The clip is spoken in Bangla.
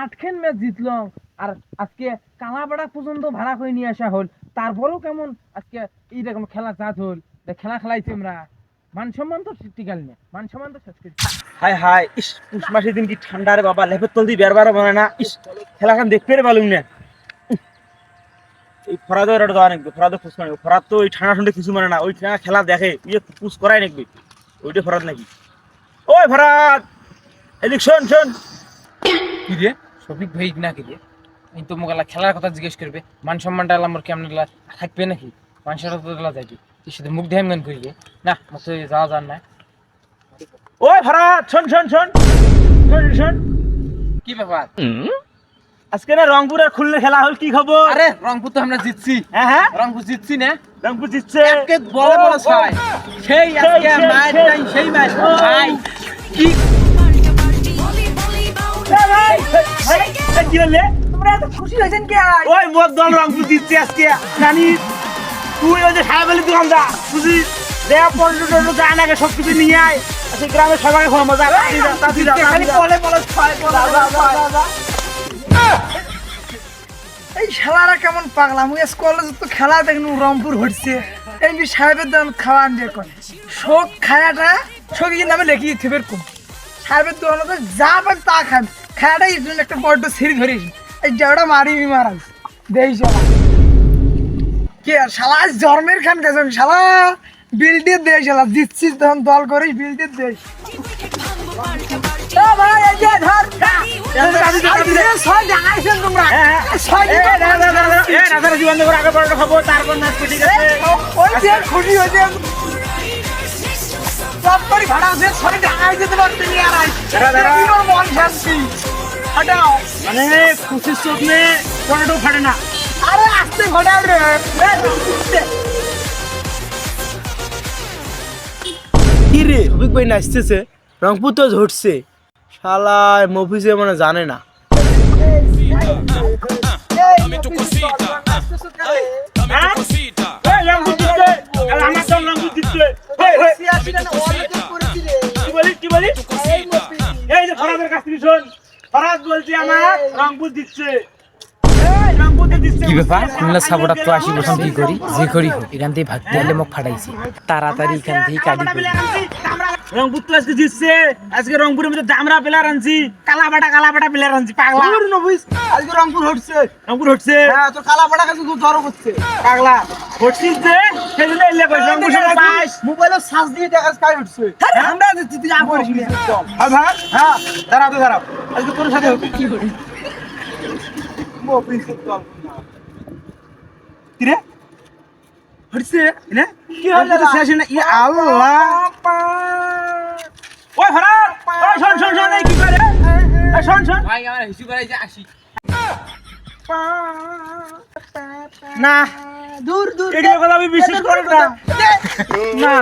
আটখান ম্যাচ জিতলাম আর আজকে কালাপাড়া পর্যন্ত ভাড়া করে নিয়ে আসা হল। তারপরেও কেমন আজকে এইরকম খেলা চাঁদ হল? খেলা খেলাইছি আমরা। মান সম্মান তো টিকাল না। মান সম্মান তো শেষ করি হাই হাই ইস পুষ মাসের দিন কি ঠান্ডা রে বাবা লেপের তল দিয়ে বেরবার মনে না। ইস খেলাখান দেখতে রে পালুম না। এই ফরাদ এটা দেওয়া নাকবে ফরাদ পুষ মানে ফরাদ তো ওই ঠান্ডা ঠান্ডা কিছু মানে না ওই ঠান্ডা খেলা দেখে ইয়ে পুষ করাই নাকবে। ওইটা ফরাদ নাকি। ওই ফরাদ! এদিক শোন শোন। কি রে? শফিক ভাই না কি এই তো মোকালা খেলার কথা জিজ্ঞেস করবে মান সম্মানটা আল্লাহ মোর কেমন থাকবে নাকি? মানুষের তো যাইবে এই সাথে মুখ ধ্যান ধ্যান করিলে না মুখ যাওয়া যান না। ওই ফরাদ শোন শোন শোন। শোন শোন। কি ব্যাপার? আজকে না রংপুরের খুললে খেলা হল কি খবর? আরে রংপুর তো আমরা জিতছি। হ্যাঁ হ্যাঁ। রংপুর জিতছি না? রংপুর জিতছে। একে বড় বড় ও, ও, ছয়। সেই আজকে ম্যাচ সেই ম্যাচ ভাই কি কি হলে তোমরা এত খুশি হয়েছেন কে ওই মোর দল রংপুর জিতছে আজকে জানিস তুই ওই যে সাহেবেলি দোকানদার বুঝি দেয়া নাকি সব কিছু নিয়ে আয়। আচ্ছা গ্রামের সবাই খাওয়া মজা। এই শালারা কেমন পাগলা মুই কলেজ তো খেলা দেখনু রংপুর হচ্ছে এই সাহেবের দোকান খাওয়া আনবে করে শোক খায়াটা শোক কিন্তু আমি লেখি থেবের কম সাহেবের দোকানে তো যা পান তা খান জন্য একটা বড্ড সিঁড়ি ধরিস এই জায়গাটা মারি মারাস দেই শালা কে শালা আজ জন্মের খান গেছেন শালা বিলটির দেশ শালা দিচ্ছিস তখন দল করিস বিলটির দেশ এ ভাই এই যে ধর ছয় ডাঙাইছেন তোমরা হ্যাঁ, হ্যাঁ। ছয় এই, দাঁড়া, দাঁড়া, দাঁড়া, এই, রাতারাতি বন্ধ করে আগে পরোটা খাব, তারপর খুশি হয়েছে সব করে ভাড়া আছে ছয় ডাঙাই যেতে আর। মন শান্তি। মানে খুশির চোখ নিয়ে পরোটাও ফাটে না। আরে আসতে রে। কি রে রফিক ভাই নাচতেছে রংপুর তো ঝরছে। শালায় মফিসে মানে জানে না। এই, এই, কি বলিস, কি বলিস? এই যে ফরাদের কাছ থেকে শোন। ফরাদ বলছে আমার রংপুর দিচ্ছে। রংপুর কি ব্যাপার? খুলনা সাপোর্টার তো আসি আমরা কি করি যে করি হোক এখান থেকে ভাগতে হলে মোক ফাটাইছি। তাড়াতাড়ি এখান থেকে কাটি করি। রংপুর তো আজকে জিতছে। আজকে রংপুরের মধ্যে দামরা প্লেয়ার আনছি। কালাবাটা কালাবাটা প্লেয়ার আনছি পাগলা। আজকে রংপুর হচ্ছে। রংপুর হচ্ছে। হ্যাঁ তোর কালা পাটা কাছে খুব ধরো করছে। পাগলা। হচ্ছিস যে? সেই জন্য এলে কই রংপুর সঙ্গে পাস মোবাইলে সার্চ দিয়ে দেখা কাজ উঠছে। আমরা তুই যা করিস। হ্যাঁ ভাই হ্যাঁ। দাঁড়াও তো দাঁড়াও আজকে তোর সাথে কি করি? কি রে? হচ্ছে? না? কি হলো শেষ না ই আল্লাহ। ওই হরাত ওই শোন শোন শোন কি করে? শোন শোন। ভাই আমার হিসু করাইছে আসি না। দূর দূর এগুলো কথা আমি বিশ্বাস করি না। না।